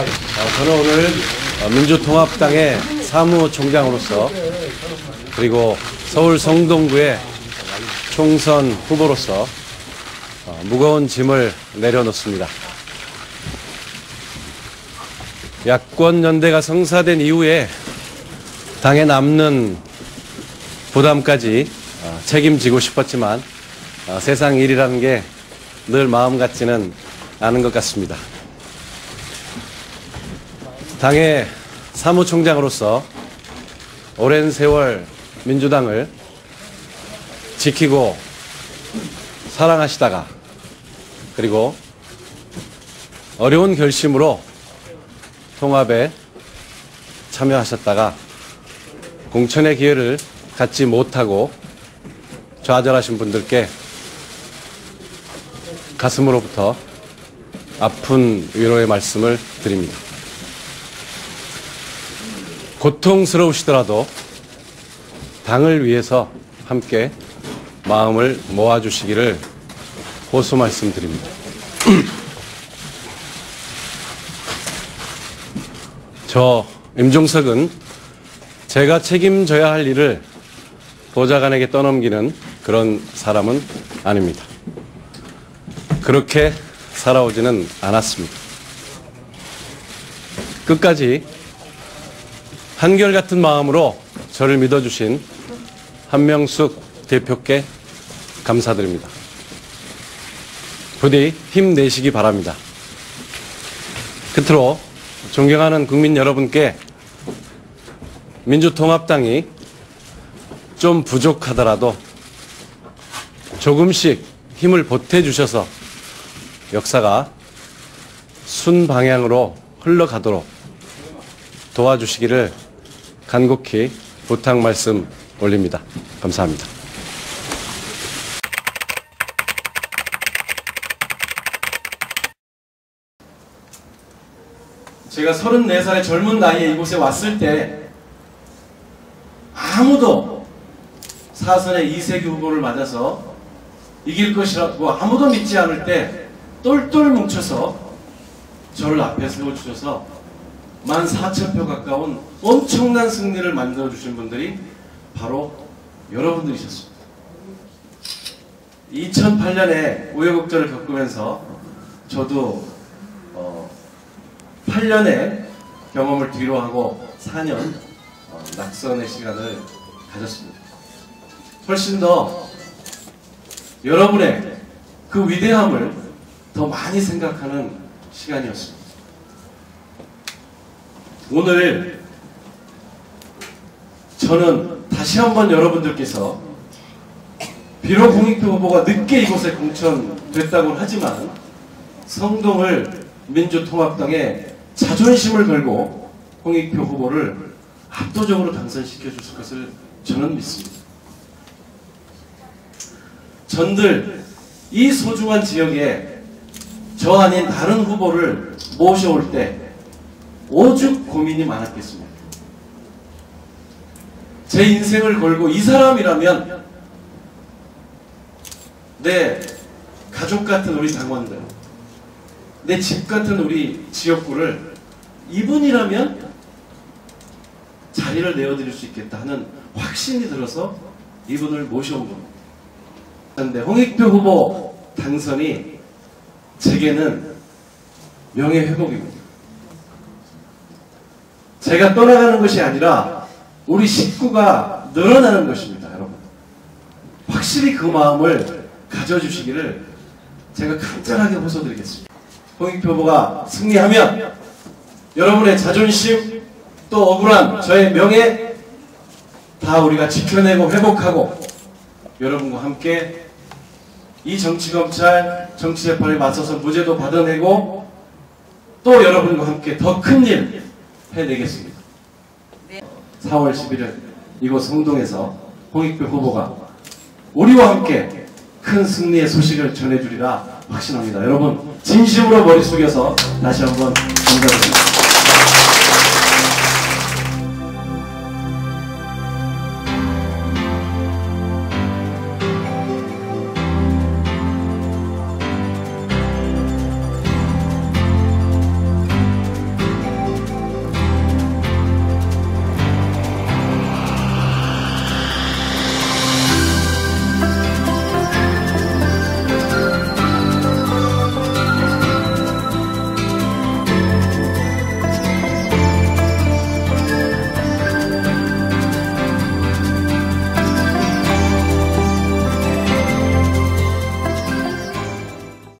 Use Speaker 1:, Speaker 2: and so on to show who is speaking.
Speaker 1: 어, 저는 오늘 어, 민주통합당의 사무총장으로서 그리고 서울 성동구의 총선 후보로서 어, 무거운 짐을 내려놓습니다. 야권 연대가 성사된 이후에 당에 남는 부담까지 어, 책임지고 싶었지만 어, 세상 일이라는 게 늘 마음 같지는 않은 것 같습니다. 당의 사무총장으로서 오랜 세월 민주당을 지키고 사랑하시다가 그리고 어려운 결심으로 통합에 참여하셨다가 공천의 기회를 갖지 못하고 좌절하신 분들께 가슴으로부터 아픈 위로의 말씀을 드립니다. 고통스러우시더라도 당을 위해서 함께 마음을 모아주시기를 호소 말씀드립니다. 저 임종석은 제가 책임져야 할 일을 보좌관에게 떠넘기는 그런 사람은 아닙니다. 그렇게 살아오지는 않았습니다. 끝까지 한결같은 마음으로 저를 믿어주신 한명숙 대표께 감사드립니다. 부디 힘내시기 바랍니다. 끝으로 존경하는 국민 여러분께 민주통합당이 좀 부족하더라도 조금씩 힘을 보태주셔서 역사가 순방향으로 흘러가도록 도와주시기를 간곡히 부탁 말씀 올립니다. 감사합니다.
Speaker 2: 제가 34살의 젊은 나이에 이곳에 왔을 때 아무도 사선의 이세규 후보를 맞아서 이길 것이라고 아무도 믿지 않을 때 똘똘 뭉쳐서 저를 앞에 세워주셔서 14,000표 가까운 엄청난 승리를 만들어 주신 분들이 바로 여러분들이셨습니다. 2008년에 우여곡절을 겪으면서 저도 어, 8년의 경험을 뒤로 하고 4년 어, 낙선의 시간을 가졌습니다. 훨씬 더 여러분의 그 위대함을 더 많이 생각하는 시간이었습니다. 오늘 저는 다시 한번 여러분들께서 비록 홍익표 후보가 늦게 이곳에 공천됐다고는 하지만 성동을 민주통합당의 자존심을 걸고 홍익표 후보를 압도적으로 당선시켜 줄 것을 저는 믿습니다. 전들 이 소중한 지역에 저 아닌 다른 후보를 모셔올 때 오죽 고민이 많았겠습니까? 제 인생을 걸고 이 사람이라면 내 가족 같은 우리 당원들, 내 집 같은 우리 지역구를 이분이라면 자리를 내어드릴 수 있겠다 하는 확신이 들어서 이분을 모셔온 겁니다. 그런데 홍익표 후보 당선이 제게는 명예회복입니다. 제가 떠나가는 것이 아니라 우리 식구가 늘어나는 것입니다, 여러분. 확실히 그 마음을 가져주시기를 제가 간절하게 호소드리겠습니다. 홍익표 후보가 승리하면 여러분의 자존심 또 억울한 저의 명예 다 우리가 지켜내고 회복하고 여러분과 함께 이 정치검찰 정치재판에 맞서서 무죄도 받아내고 또 여러분과 함께 더 큰일 해내겠습니다. 4월 11일 이곳 성동에서 홍익표 후보가 우리와 함께 큰 승리의 소식을 전해주리라 확신합니다. 여러분 진심으로 숙여서 다시 한번 감사드립니다.